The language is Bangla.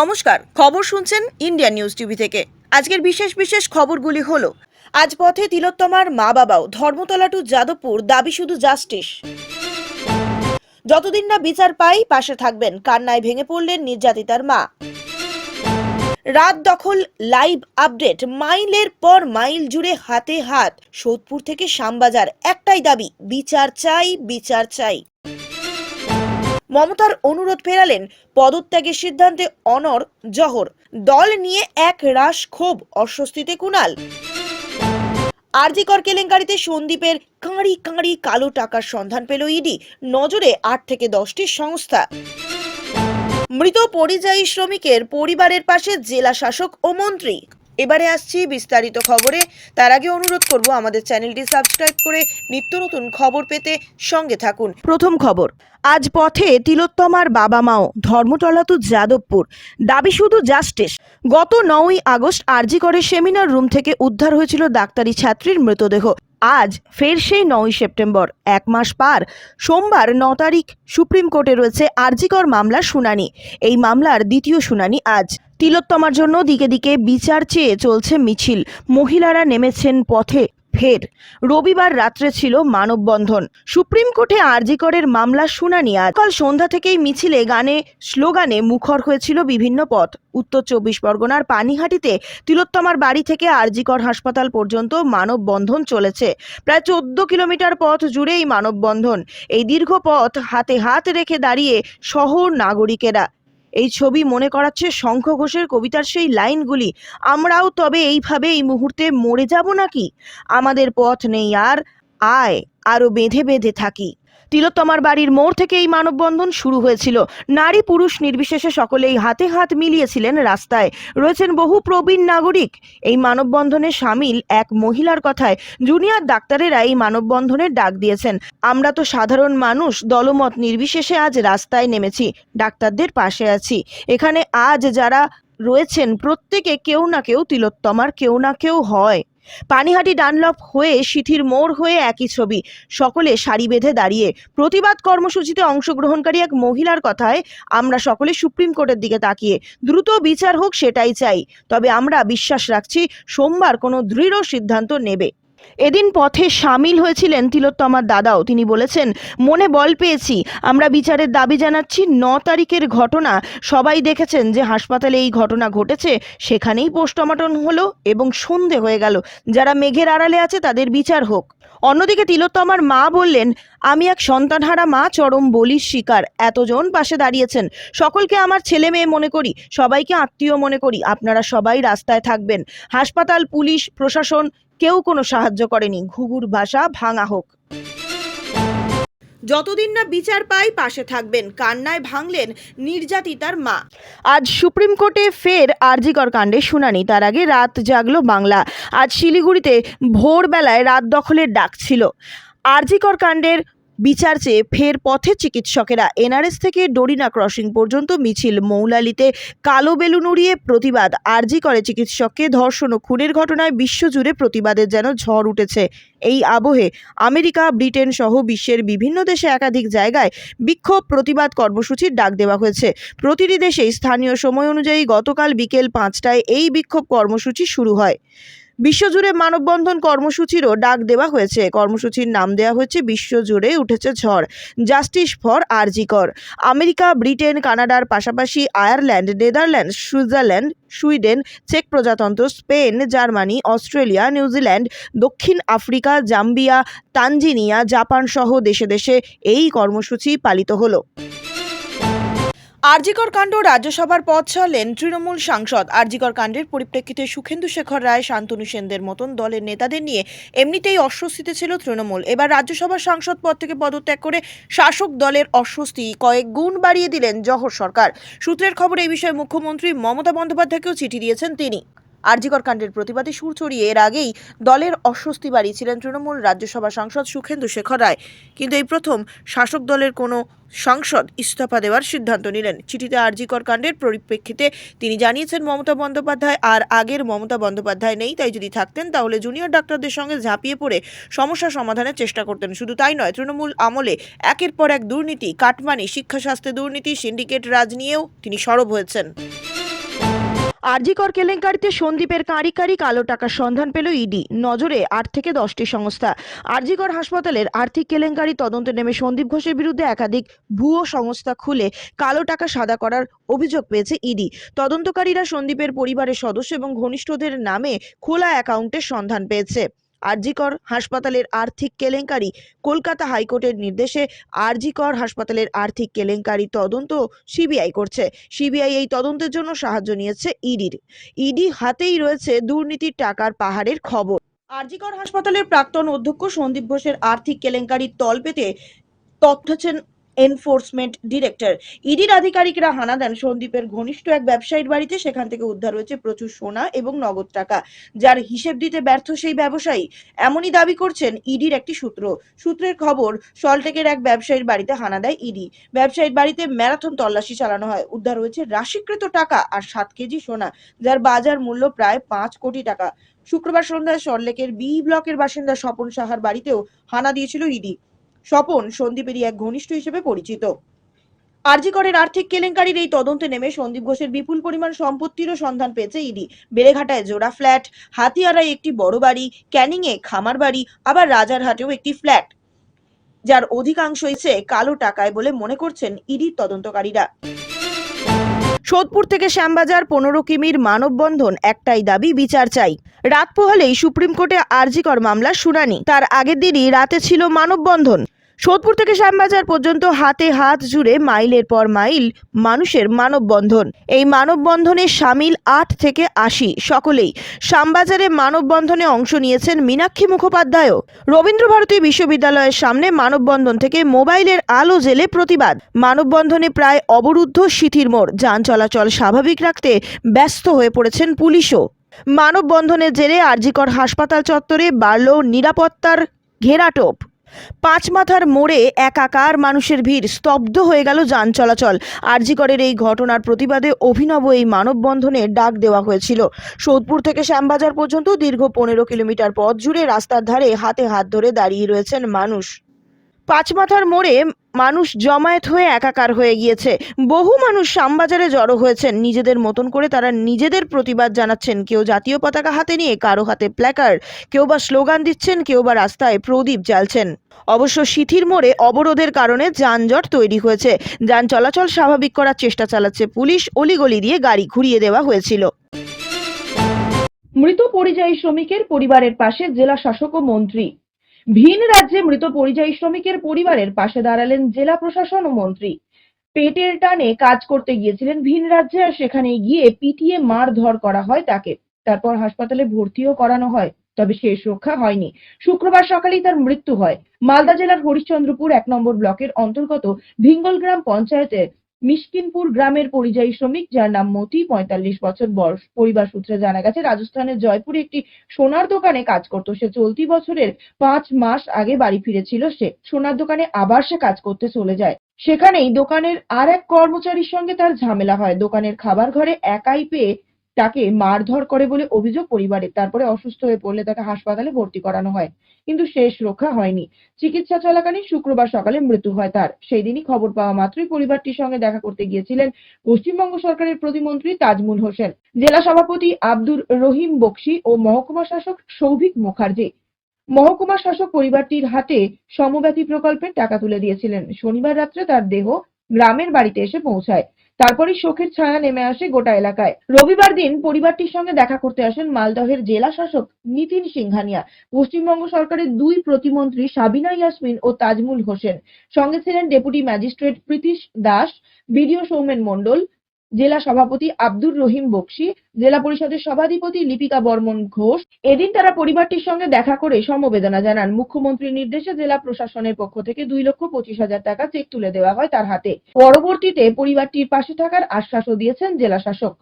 নমস্কার, খবর শুনছেন ইন্ডিয়া নিউজ টিভি থেকে। আজকের বিশেষ বিশেষ খবরগুলি হলো, আজ পথে তিলোত্তমার মা বাবাও ধর্মতলা টু যাদবপুর, দাবি শুধু জাস্টিস যতদিন না বিচার পাই, পাশে থাকবেন, কান্নায় ভেঙে পড়লেন নির্যাতিতার মা। রাত দখল লাইভ আপডেট মাইলের পর মাইল জুড়ে হাতে হাত। সোদপুর থেকে শ্যামবাজার, একটাই দাবি, বিচার চাই বিচার চাই। মমতার অনুরোধ ফেরালেন পদত্যাগের সিদ্ধান্তে অনর জহর। দল নিয়ে এক রাশ ক্ষোভ, অস্বস্তিতে কুণাল। আরজিকর কেলেঙ্কারিতে সন্দীপের কাঁড়ি কাঁড়ি কালো টাকার সন্ধান পেল ইডি, নজরে আট থেকে দশটি সংস্থা। মৃত পরিযায়ী শ্রমিকের পরিবারের পাশে জেলা শাসক ও মন্ত্রী। এবারে আসছি বিস্তারিত খবরে। তার আগে অনুরোধ করব আমাদের চ্যানেলটি সাবস্ক্রাইব করে নিত্য নতুন খবর পেতে সঙ্গে থাকুন। প্রথম খবর, আজ পথে তিলোত্তমার বাবা মাও ধর্মতলা তো যাদবপুর। দাবি শুধু জাস্টিস গত নয়ই আগস্ট আরজি করে সেমিনার রুম থেকে উদ্ধার হয়েছিল ডাক্তারি ছাত্রীর মৃতদেহ। আজ ফের সেই নয়ই সেপ্টেম্বর, এক মাস পার। সোমবার ন তারিখ সুপ্রিম কোর্টে রয়েছে আরজিকর মামলার শুনানি। এই মামলার দ্বিতীয় শুনানি আজ। তিলোত্তমার জন্য দিকে দিকে বিচার চেয়ে চলছে মিছিল। মহিলারা নেমেছেন পথে, ফের। রবিবার রাত্রে ছিল মানববন্ধন। সুপ্রিম কোর্টে আরজিকরের মামলার শুনানি আজ। কাল সন্ধ্যা থেকেই মিছিলে গানে, স্লোগানে মুখর হয়েছিল বিভিন্ন পথ। উত্তর চব্বিশ পরগনার পানিহাটিতে তিলোত্তমার বাড়ি থেকে আরজিকর হাসপাতাল পর্যন্ত মানববন্ধন চলেছে। প্রায় চোদ্দ কিলোমিটার পথ জুড়ে এই মানববন্ধন। এই দীর্ঘ পথ হাতে হাত রেখে দাঁড়িয়ে শহর নাগরিকেরা এই ছবি মনে করাচ্ছে শঙ্খ ঘোষের কবিতার সেই লাইনগুলি। আমরাও তবে এইভাবে এই মুহূর্তে মরে যাব নাকি? আমাদের পথ নেই আর, আয় আরও বেঁধে বেঁধে থাকি। তিলোত্তমার বাড়ির মোড় থেকে এই মানববন্ধন শুরু হয়েছিল। নারী পুরুষ নির্বিশেষে সকলেই হাতে হাত মিলিয়েছিলেন রাস্তায়। রয়েছেন বহু প্রবীণ নাগরিক। এই মানববন্ধনে সামিল এক মহিলার কথায় জুনিয়র ডাক্তারেরা এই মানববন্ধনের ডাক দিয়েছেন। আমরা তো সাধারণ মানুষ, দলমত নির্বিশেষে আজ রাস্তায় নেমেছি। ডাক্তারদের পাশে আছি। এখানে আজ যারা রয়েছেন, প্রত্যেকে কেউ না কেউ তিলোত্তমার কেউ না কেউ হয়। পানিহাটি ডানলপ হয়ে সিথির মোড় হয়ে একই ছবি। সকলে সারি বেঁধে দাঁড়িয়ে প্রতিবাদ কর্মসূচিতে অংশগ্রহণকারী এক মহিলার কথায় আমরা সকলে সুপ্রিম কোর্টের দিকে তাকিয়ে। দ্রুত বিচার হোক সেটাই চাই। তবে আমরা বিশ্বাস রাখছি, সোমবার কোনো দৃঢ় সিদ্ধান্ত নেবে। এদিন পথে সামিল হয়েছিলেন তিলোত্তমার দাদাও। তিনি বলেছেন, মনে বল পেয়েছি। আমরা বিচারের দাবি জানাচ্ছি, ন তারিখের ঘটনা। সবাই দেখেছেন যে হাসপাতালে এই ঘটনা ঘটেছে। সেখানেই পোস্টমর্টম হলো এবং সন্ধে হয়ে গেল। যারা মেঘের আড়ালে আছে, তাদের বিচার হোক। অন্যদিকে তিলোত্তমার মা বললেন, আমি এক সন্তানহারা মা, চরম বলির শিকার। এতজন পাশে দাঁড়িয়েছেন। সকলকে আমার ছেলে মেয়ে মনে করি। সবাইকে আত্মীয় মনে করি। আপনারা সবাই রাস্তায় থাকবেন। হাসপাতাল, পুলিশ, প্রশাসন কেউ কোনো সাহায্য করেনি। ঘুঘুর ভাষা ভাঙা হোক। যতদিন না বিচার পাই, পাশে থাকবেন। কান্নায় ভাঙলেন নির্যাতিতার মা। আজ সুপ্রিম কোর্টে ফের আরজিকর কাণ্ডে শুনানি। তার আগে রাত জাগলো বাংলা। আজ শিলিগুড়িতে ভোরবেলায় রাত দখলের ডাক ছিল। আরজিকর কাণ্ডের বিচার চেয়ে ফের পথে চিকিৎসকেরা এনআরএস থেকে ডরিনা ক্রসিং পর্যন্ত মিছিল মৌলালিতে কালো বেলুন উড়িয়ে প্রতিবাদ আরজি করে চিকিৎসককে ধর্ষণ ও খুনের ঘটনায় বিশ্বজুড়ে প্রতিবাদের যেন ঝড় উঠেছে। এই আবহে আমেরিকা, ব্রিটেন সহ বিশ্বের বিভিন্ন দেশে একাধিক জায়গায় বিক্ষোভ প্রতিবাদ কর্মসূচির ডাক দেওয়া হয়েছে। প্রতিটি দেশেই স্থানীয় সময় অনুযায়ী গতকাল বিকেল পাঁচটায় এই বিক্ষোভ কর্মসূচি শুরু হয়। বিশ্বজুড়ে মানববন্ধন কর্মসূচিরও ডাক দেওয়া হয়েছে। কর্মসূচির নাম দেওয়া হয়েছে, বিশ্বজুড়ে উঠেছে ঝড়। Justice for RG Kar America, Britain, কানাডার পাশাপাশি আয়ারল্যান্ড, নেদারল্যান্ড, সুইজারল্যান্ড, সুইডেন, চেক প্রজাতন্ত্র, Spain, Germany, Australia, New Zealand, দক্ষিণ আফ্রিকা, জাম্বিয়া, তানজিনিয়া, জাপান সহ দেশে দেশে এই কর্মসূচি পালিত হলো। আরজিকর কাণ্ড রাজ্যসভার পথ ছাড়লেন তৃণমূল সাংসদ। আরজিকর কাণ্ডের পরিপ্রেক্ষিতে সুখেন্দু শেখর রায়, শান্তনু সেনদের মতন দলের নেতাদের নিয়ে এমনিতেই অস্বস্তিতে ছিল তৃণমূল। এবার রাজ্যসভার সাংসদ পদ থেকে পদত্যাগ করে শাসক দলের অস্বস্তি কয়েক গুণ বাড়িয়ে দিলেন জহর সরকার। সূত্রের খবর এই বিষয়ে মুখ্যমন্ত্রী মমতা বন্দ্যোপাধ্যায়কেও চিঠি দিয়েছেন তিনি। আরজিকর কাণ্ডের প্রতিবাদে সুর ছড়িয়ে এর আগেই দলের অস্বস্তি বাড়িয়েছিলেন তৃণমূল রাজ্যসভা সাংসদ সুখেন্দু শেখর রায়। কিন্তু এই প্রথম শাসক দলের কোনো সাংসদ ইস্তফা দেওয়ার সিদ্ধান্ত নিলেন। চিঠিতে আরজিকর কাণ্ডের পরিপ্রেক্ষিতে তিনি জানিয়েছেন, মমতা বন্দ্যোপাধ্যায় আর আগের মমতা বন্দ্যোপাধ্যায় নেই। তাই যদি থাকতেন, তাহলে জুনিয়র ডাক্তারদের সঙ্গে ঝাঁপিয়ে পড়ে সমস্যা সমাধানের চেষ্টা করতেন। শুধু তাই নয়, তৃণমূল আমলে একের পর এক দুর্নীতি, কাটমানি, শিক্ষা স্বাস্থ্যে দুর্নীতি, সিন্ডিকেট রাজ নিয়েও তিনি সরব হয়েছেন। আরজিকর কেলেঙ্কারিতে সন্দীপের কাঁড়ি কাঁড়ি কালো টাকার সন্ধান পেল ইডি। নজরে আট থেকে দশটি সংস্থা। আরজিকর হাসপাতালের আর্থিক কেলেঙ্কারি তদন্তে নেমে সন্দীপ ঘোষের বিরুদ্ধে একাধিক ভুয়ো সংস্থা খুলে কালো টাকা সাদা করার অভিযোগ পেয়েছে ইডি। তদন্তকারীরা সন্দীপের পরিবারের সদস্য এবং ঘনিষ্ঠদের নামে খোলা অ্যাকাউন্টের সন্ধান পেয়েছে। আরজিকর হাসপাতালের আর্থিক কেলেঙ্কারি। কলকাতা হাইকোর্টের নির্দেশে আরজিকর হাসপাতালের আর্থিক কেলেঙ্কারি তদন্ত সিবিআই করছে। সিবিআই এই তদন্তের জন্য সাহায্য নিয়েছে ইডির। ইডি হাতেই রয়েছে দুর্নীতির টাকার পাহাড়ের খবর। আরজিকর হাসপাতালের প্রাক্তন অধ্যক্ষ সন্দীপ ঘোষের আর্থিক কেলেঙ্কারির তল পেতে তথ্যছেন এনফোর্সমেন্ট ডিরেক্টর। ইডির আধিকারিকরা হানা দেন সন্দীপের ঘনিষ্ঠ এক ব্যবসায়ীর বাড়িতে সেখান থেকে উদ্ধার হয়েছে প্রচুর সোনা এবং নগদ টাকা। যার হিসেব দিতে ব্যর্থ সেই ব্যবসায়ী, এমনই দাবি করছেন ইডির একটি সূত্র। সূত্রের খবর সল্টেকের এক ব্যবসায়ীর বাড়িতে হানা দেয় ইডি। ব্যবসায়ীর বাড়িতে ম্যারাথন তল্লাশি চালানো হয়। উদ্ধার হয়েছে রাশিকৃত টাকা আর সাত কেজি সোনা, যার বাজার মূল্য প্রায় পাঁচ কোটি টাকা। শুক্রবার সন্ধ্যায় সল্টলেকের বি ব্লকের বাসিন্দা স্বপন সাহার বাড়িতেও হানা দিয়েছিল ইডি। স্বপন সন্দীপেরই এক ঘনিষ্ঠ হিসেবে পরিচিত। আরজিকরের আর্থিক কেলেঙ্কারির এই তদন্তে নেমে সন্দীপ ঘোষের বিপুল পরিমাণ সম্পত্তিরও সন্ধান পেয়েছে ইডি। বেড়েঘাটায় জোড়া ফ্ল্যাট, হাতিয়ারায় একটি বড় বাড়ি, ক্যানিংয়ে খামার বাড়ি, আবার রাজারহাটেও একটি ফ্ল্যাট। যার অধিকাংশ হয়েছে কালো টাকায় বলে মনে করছেন ইডির তদন্তকারীরা। সোদপুর থেকে শ্যামবাজার পনেরো কিমির মানববন্ধন, একটাই দাবি, বিচার চাই। রাত পোহালেই সুপ্রিম কোর্টে আরজিকর মামলার শুনানি। তার আগের দিনই রাতে ছিল মানববন্ধন। সোদপুর থেকে শ্যামবাজার পর্যন্ত হাতে হাত জুড়ে মাইলের পর মাইল মানুষের মানববন্ধন। এই মানববন্ধনে সামিল আট থেকে আশি, সকলেই শ্যামবাজারে মানববন্ধনে অংশ নিয়েছেন মীনাক্ষী মুখোপাধ্যায়ও। রবীন্দ্রভারতী বিশ্ববিদ্যালয়ের সামনে মানববন্ধন থেকে মোবাইলের আলো জেলে প্রতিবাদ। মানববন্ধনে প্রায় অবরুদ্ধ সিথির মোড়, যান চলাচল স্বাভাবিক রাখতে ব্যস্ত হয়ে পড়েছেন পুলিশও। মানববন্ধনের জেরে আরজিকর হাসপাতাল চত্বরে বাড়ল নিরাপত্তার ঘেরাটোপ। পাঁচ মাথার মোড়ে একাকার মানুষের ভিড় স্তব্ধ হয়ে গেল যান চলাচল। আরজিকরের এই ঘটনার প্রতিবাদে অভিনব এই মানববন্ধনে ডাক দেওয়া হয়েছিল। সোদপুর থেকে শ্যামবাজার পর্যন্ত দীর্ঘ পনেরো কিলোমিটার পথ জুড়ে রাস্তার ধারে হাতে হাত ধরে দাঁড়িয়ে রয়েছেন মানুষ। পাঁচমাথার মোড়ে মানুষ জমায়েত হয়ে একাকার হয়ে গিয়েছে। বহু মানুষ শ্যামবাজারে জড়ো হয়েছেন। নিজেদের মতন করে তারা নিজেদের প্রতিবাদ জানাচ্ছেন। কেউ জাতীয় পতাকা হাতে নিয়ে কারও হাতে প্ল্যাকার্ড কেউ বা স্লোগান দিচ্ছেন, কেউ বা রাস্তায় প্রদীপ জ্বালছেন। অবশ্য সিথির মোড়ে অবরোধের কারণে যানজট তৈরি হয়েছে। যান চলাচল স্বাভাবিক করার চেষ্টা চালাচ্ছে পুলিশ। অলিগলি দিয়ে গাড়ি ঘুরিয়ে দেওয়া হয়েছিল। মৃত পরিযায়ী শ্রমিকের পরিবারের পাশে জেলা শাসক ও মন্ত্রী ভিন রাজ্যে মৃত পরিযায়ী শ্রমিকের পরিবারের পাশে দাঁড়ালেন জেলা প্রশাসন ও মন্ত্রী। পেটের টানে কাজ করতে গিয়েছিলেন ভিন রাজ্যে আর সেখানে গিয়ে পিটিয়ে মারধর করা হয় তাকে। তারপর হাসপাতালে ভর্তিও করানো হয়, তবে শেষ রক্ষা হয়নি। শুক্রবার সকালেই তার মৃত্যু হয়। মালদা জেলার হরিশ্চন্দ্রপুর এক নম্বর ব্লকের অন্তর্গত ভিঙ্গলগ্রাম পঞ্চায়েতের মিসকিনপুর গ্রামের পরিযায়ী শ্রমিক, যার নাম মতি, পঁয়তাল্লিশ বছর বয়স। পরিবার সূত্রে জানা গেছে, রাজস্থানের জয়পুরে একটি সোনার দোকানে কাজ করত সে। চলতি বছরের পাঁচ মাস আগে বাড়ি ফিরেছিল সে। সোনার দোকানে আবার সে কাজ করতে চলে যায়। সেখানেই দোকানের আর এক কর্মচারীর সঙ্গে তার ঝামেলা হয়। দোকানের খাবার ঘরে একাই পেয়ে তাকে মারধর করে বলে অভিযোগ পরিবারের তারপরে অসুস্থ হয়ে পড়লে তাকে হাসপাতালে ভর্তি করানো হয়। কিন্তু শেষ রক্ষা হয়নি। চিকিৎসা চলাকালীন শুক্রবার সকালে মৃত্যু হয় তার। সেই দিনই খবর পাওয়া মাত্রই পরিবারটির সঙ্গে দেখা করতে গিয়েছিলেন পশ্চিমবঙ্গ সরকারের প্রতিমন্ত্রী তাজমুল হোসেন। জেলা সভাপতি আব্দুর রহিম বক্সি ও মহকুমা শাসক সৌভিক মুখার্জি। মহকুমা শাসক পরিবারটির হাতে সমব্যথী প্রকল্পের টাকা তুলে দিয়েছিলেন। শনিবার রাত্রে তার দেহ গ্রামের বাড়িতে এসে পৌঁছায়। তারপরই শোকের ছায়া নেমে আসে গোটা এলাকায়। রবিবার দিন পরিবারটির সঙ্গে দেখা করতে আসেন মালদহের জেলা শাসক নিতিন সিংহানিয়া। পশ্চিমবঙ্গ সরকারের দুই প্রতিমন্ত্রী সাবিনা ইয়াসমিন ও তাজমুল হোসেন। সঙ্গে ছিলেন deputy magistrate Pritish Das, BDO Soumen Mondal জেলা সভাপতি আব্দুর রহিম বক্সি, জেলা পরিষদের সভাধিপতি লিপিকা বর্মন ঘোষ। এদিন তারা পরিবারটির সঙ্গে দেখা করে সমবেদনা জানান। মুখ্যমন্ত্রীর নির্দেশে জেলা প্রশাসনের পক্ষ থেকে দুই লক্ষ পঁচিশ হাজার টাকা চেক তুলে দেওয়া হয় তার হাতে। পরবর্তীতে পরিবারটির পাশে থাকার আশ্বাসও দিয়েছেন জেলা শাসক।